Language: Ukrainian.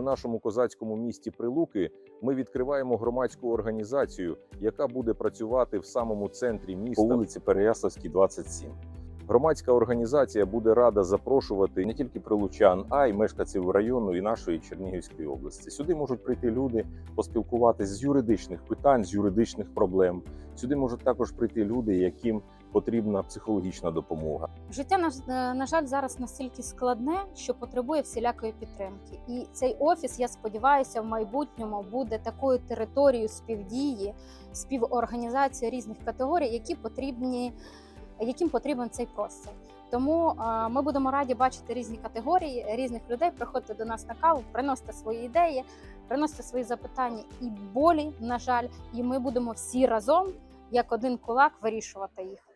в нашому козацькому місті Прилуки ми відкриваємо громадську організацію, яка буде працювати в самому центрі міста по вулиці Переяславській, 27. Громадська організація буде рада запрошувати Не тільки прилучан, а й мешканців району і нашої Чернігівської області. Сюди можуть прийти люди, поспілкуватися з юридичних питань, з юридичних проблем. Сюди можуть також прийти люди, яким потрібна психологічна допомога. Життя на, на жаль зараз настільки складне, що потребує всілякої підтримки. І цей офіс, я сподіваюся, в майбутньому буде такою територією співдії, співорганізації різних категорій, які потрібні, яким потрібен цей простір. Тому е, ми будемо раді бачити різні категорії різних людей. Приходьте до нас на каву, приносите свої ідеї, приносите свої запитання і болі, на жаль, і ми будемо всі разом, як один кулак, вирішувати їх.